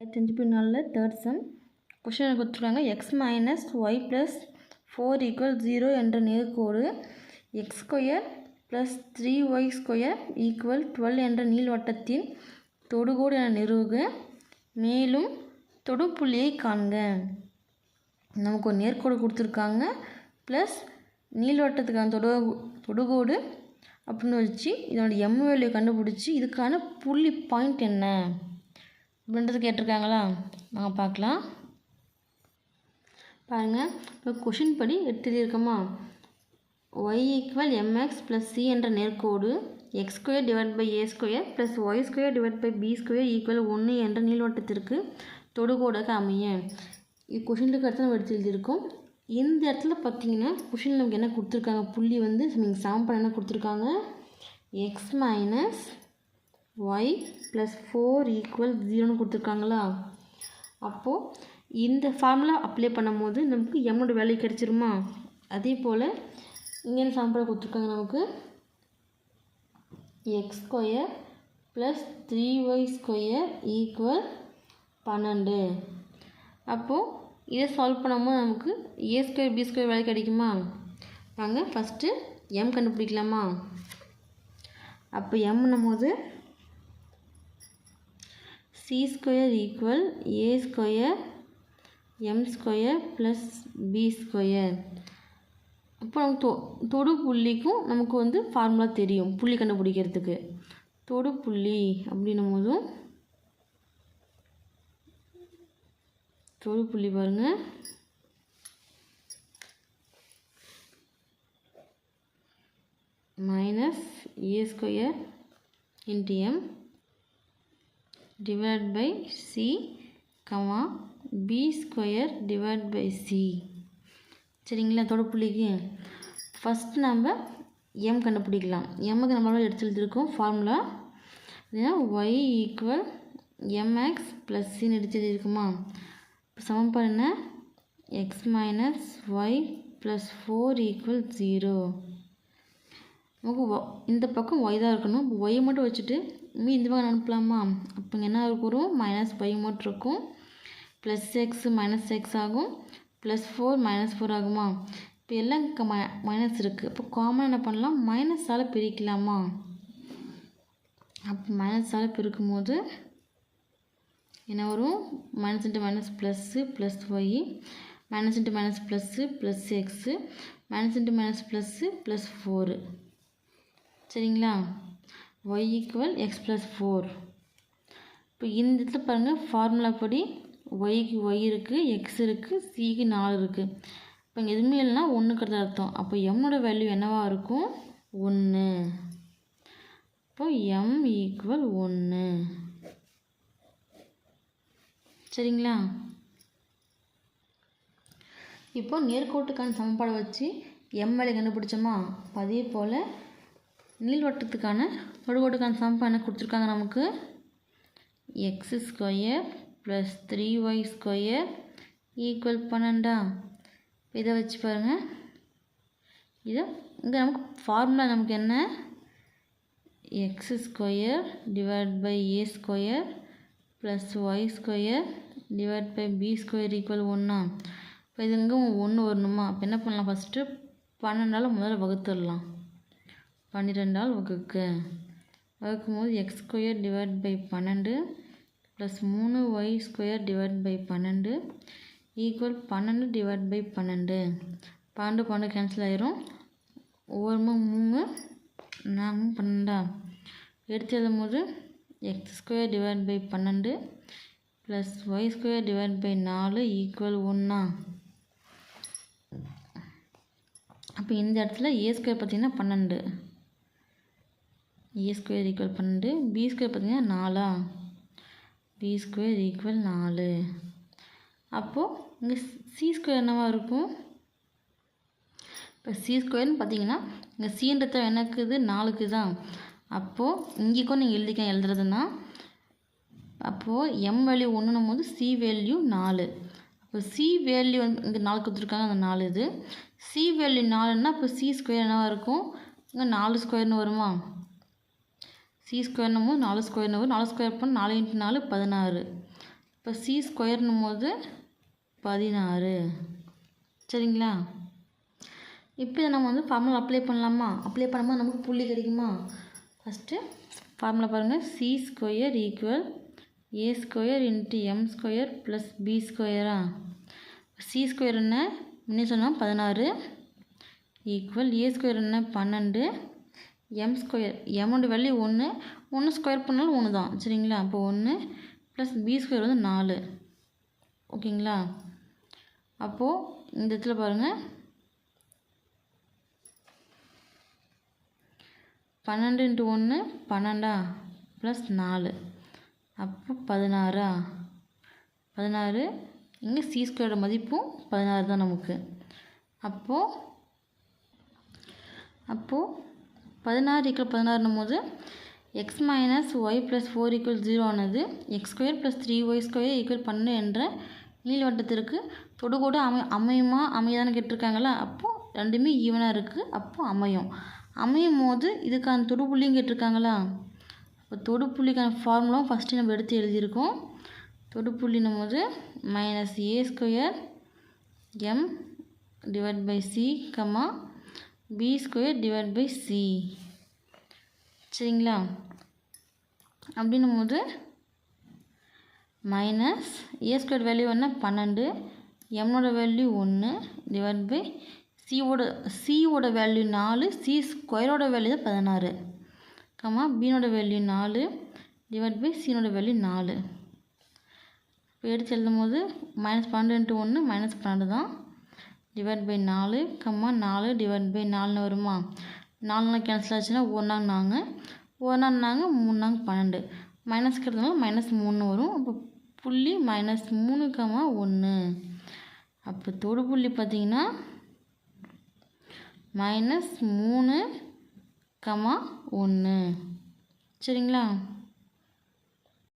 இருபத்தஞ்சு புள்ளி third sum question கொடுத்துருக்காங்க. X minus y plus four equal zero என்ற நேர்கோடு x square plus three y square equal twelve என்ற நீள்வட்டத்தின் தொடுகோடு என நிறுவுக மேலும் தொடுப்புள்ளியை காண்க. நமக்கு ஒரு நேர்கோடு கொடுத்துருக்காங்க. ப்ளஸ் நீள்வட்டத்துக்கான தொடு தொடுகோடு அப்படின்னு வச்சு இதனோட எம் வேல்யூ கண்டுபிடிச்சி இதுக்கான புள்ளி பாயிண்ட் என்ன? அப்படின்றது கேட்டிருக்காங்களா? வாங்க பார்க்கலாம். பாருங்கள் இப்போ கொஷின் படி எடுத்துருக்கோமா y equal m x plus c என்ற நேர்கோடு x square divide by a square plus y square divide by b square equal ஒன்று என்ற நீள்வட்டத்திற்கு தொடுகோடாக அமைய. இது கொஷினுக்கு அடுத்து நம்ம எடுத்து எழுதியிருக்கோம் இந்த இடத்துல பார்த்தீங்கன்னா கொஷின் நமக்கு என்ன கொடுத்துருக்காங்க? புள்ளி வந்து நீங்கள் சாம்பிள் என்ன கொடுத்துருக்காங்க? X minus y plus four equal ஜீரோன்னு கொடுத்துருக்காங்களா? அப்போது இந்த ஃபார்முலா அப்ளை பண்ணும்போது நமக்கு எம்மோட வேல்யூ கிடச்சிருமா? அதே போல் இங்கே சாம்பிள் கொடுத்துருக்காங்க நமக்கு? X square plus three y square equal பன்னெண்டு. அப்போது இதை சால்வ் பண்ணும்போது நமக்கு a square b square value கிடைக்குமா? வாங்க ஃபஸ்ட்டு எம் கண்டுபிடிக்கலாமா? அப்போ எம்னும் போது c square equal a square m square plus b square அப்போ நமக்கு தொ தொடு புள்ளிக்கும் நமக்கு வந்து ஃபார்முலா தெரியும் புள்ளி கண்டுபிடிக்கிறதுக்கு. தொடு புள்ளி அப்படின்னும் போதும். தொடு புள்ளி பாருங்கள் minus a square into m divided by c comma b square divided by c. சரிங்களா தொடப்புள்ளிக்கு. ஃபஸ்ட் நம்ம எம் கண்டுபிடிக்கலாம். எம்முக்கு நம்மளால் எடுத்து எழுதியிருக்கோம்? ஃபார்முலா ஏன்னா y equal m x plus சின்னு எடுத்து எழுதியிருக்குமா? இப்போ சமம் பண்ண x minus y plus four equal zero நமக்கு இந்த பக்கம் ஒய் தான் இருக்கணும். இப்போ ஒய் மட்டும் வச்சுட்டு மீ இந்த பக்கம் அனுப்பலாமா? அப்போ இங்கே என்ன வரும் மைனஸ் ஃபைவ் மட்டும் இருக்கும். ப்ளஸ் எக்ஸ் மைனஸ் எக்ஸ் ஆகும். ப்ளஸ் ஃபோர் மைனஸ் ஃபோர் ஆகுமா? இப்போ எல்லாம் க ம மைனஸ் இருக்குது இப்போ காமன் என்ன பண்ணலாம்? மைனஸால் பிரிக்கலாமா? அப்போ மைனஸால் பிரிக்கும் போது என்ன வரும்? Minus into minus plus plus y minus into minus plus plus x minus into minus plus plus four சரிங்களா? Y equal x plus four இப்போ இந்த இடத்துல பாருங்கள் ஃபார்முலா படி ஒய்க்கு ஒய் இருக்குது எக்ஸ் இருக்குது சிக்கு நாலு இருக்குது இப்போ இங்கே எதுவுமே இல்லைனா ஒன்று கிடையாது அர்த்தம். அப்போ எம்மோட வேல்யூ என்னவாக இருக்கும்? ஒன்று இப்போ எம் ஈக்குவல் ஒன்று சரிங்களா? இப்போ நேர்கோட்டுக்கான சமன்பாடை வச்சு எம் வேலை கண்டுபிடிச்சோமா? அதே போல் நீள்வட்டத்துக்கான தொடுகோட்டுக்கான சமன்பாடு என்ன கொடுத்துருக்காங்க நமக்கு. X square plus three Y square equal பன்னெண்டா? இதை வச்சு பாருங்கள் இதை இங்கே நமக்கு ஃபார்முலா நமக்கு என்ன? X square divide by a square plus y square divide by b square equal ஒன்றா இப்போ இது இங்கே ஒன்று வரணுமா? அப்போ என்ன பண்ணலாம் ஃபஸ்ட்டு பன்னெண்டால் முதல்ல வகுத்துடலாம். பன்னிரெண்டால் வகுக்க. வகுக்கும் போது எக்ஸ் ஸ்கொயர் டிவைட் பை பன்னெண்டு ப்ளஸ் மூணு ஒய் ஸ்கொயர் டிவைட் பை பன்னெண்டு ஈக்குவல் பன்னெண்டு டிவைட் பை பன்னெண்டு. பன்னெண்டு பன்னெண்டு கேன்சல் ஆயிரும். ஒவ்வொரு மூணு நாங்கள் பன்னெண்டா? எடுத்து எழுதும் போது எக்ஸ் ஸ்கொயர் டிவைட் பை பன்னெண்டு plus y square divide by நாலு ஈக்குவல் ஒன்றா அப்போ இந்த இடத்துல ஏ ஸ்கொயர் பார்த்திங்கன்னா பன்னெண்டு. ஏ ஸ்கொயர் ஈக்குவல் பன்னெண்டு. பி ஸ்கொயர் பார்த்திங்கன்னா நாலா? பி ஸ்கொயர் ஈக்குவல் நாலு. அப்போது இங்கே சி ஸ்கொயர் என்னவாக இருக்கும்? இப்போ சி ஸ்கொயர்னு பார்த்தீங்கன்னா இங்கே சீன்றத என்னக்குது? நாலுக்கு தான் அப்போது இங்கேக்கும் நீங்கள் எழுதிக்க எழுதுறதுன்னா. அப்போது எம் வேல்யூ ஒன்றுனும் போது சி வேல்யூ நாலு. அப்போ சி வேல்யூ வந்து இங்கே நாலு கொடுத்துருக்காங்க அந்த நாலு இது. சி வேல்யூ நாலுன்னா இப்போ சி ஸ்கொயர் என்னவாக இருக்கும்? இங்கே நாலு ஸ்கொயர்னு வருமா? சி ஸ்கொயர்னும் போது நாலு ஸ்கொயர்னு நம்பர் நாலு ஸ்கொயர் பண்ண நாலு இன்ட்டு நாலு பதினாறு. இப்போ சி ஸ்கொயர்னும் போது பதினாறு. சரிங்களா? இப்போ இதை நம்ம வந்து ஃபார்முலா அப்ளை பண்ணலாமா? அப்ளை பண்ணும்போது நமக்கு புள்ளி கிடைக்குமா? ஃபஸ்ட்டு ஃபார்முலா பாருங்கள் c square equal a square into m square plus b ஸ்கொயரா C square என்ன? முன்னே சொன்னால் பதினாறு. ஈக்குவல் ஏ ஸ்கொயர் என்ன? பன்னெண்டு. எம் ஸ்கொயர் எம்மோட வேல்யூ ஒன்று ஒன்று ஸ்கொயர் பண்ணாலும் ஒன்று தான் சரிங்களா? அப்போ ஒன்று ப்ளஸ் பி ஸ்கொயர் வந்து நாலு. ஓகேங்களா? அப்போது இந்த இடத்துல பாருங்கள் பன்னெண்டு இன்ட்டு ஒன்று பன்னெண்டா? ப்ளஸ் நாலு. அப்போ பதினாறா? பதினாறு இங்கே சி ஸ்கொயரோட மதிப்பும் பதினாறு தான் நமக்கு. அப்போது அப்போது பதினாறு ஈக்குவல் பதினாறுனும் போது x minus y plus four equal zero ஆனது x square plus three y square equal பன்னெண்டு என்ற நீள்வட்டத்திற்கு தொடுகோடு அமை அமையுமா அமையதான்னு கேட்டிருக்காங்களா அப்போது ரெண்டுமே ஈவனாக இருக்குது அப்போது அமையும் அமையும். போது இதுக்கான தொடுப்புள்ளியும் கேட்டிருக்காங்களா? இப்போ தொடுப்புள்ளிக்கான ஃபார்முலாவும் ஃபஸ்ட்டு நம்ம எடுத்து எழுதியிருக்கோம். தொடுப்புள்ளினும் போது minus a square m divide by c comma b square divide by c சரிங்களா? அப்படின்னும் போது மைனஸ் ஏ ஸ்கொயர் வேல்யூ என்ன? பன்னெண்டு. எம்னோட வேல்யூ ஒன்று டிவைட் பை சியோட சியோட வேல்யூ நாலு சி ஸ்கொயரோட வேல்யூ தான் பதினாறு. கம்மா பீனோட வேல்யூ நாலு டிவைட் பை சீனோட வேல்யூ நாலு. இப்போ எடுத்து எழுதும் போது மைனஸ் பன்னெண்டு இன்ட்டு ஒன்று மைனஸ் பன்னெண்டு தான். டிவைட் பை நாலு கம்மா நாலு டிவைட் பை நாலுன்னு வருமா? நாலு நாள் கேன்சல் ஆச்சுன்னா ஒரு நாங்கள் ஒரு நாள் நாங்கள் மூணு பன்னெண்டு. மைனஸ் இருக்கிறதுனால மைனஸ் மூணு வரும். அப்போ புள்ளி மைனஸ் மூணு கம்மா ஒன்று அப்போ தொடு புள்ளி பார்த்தீங்கன்னா மைனஸ் மூணு கமா ஒன்று சரிங்களா?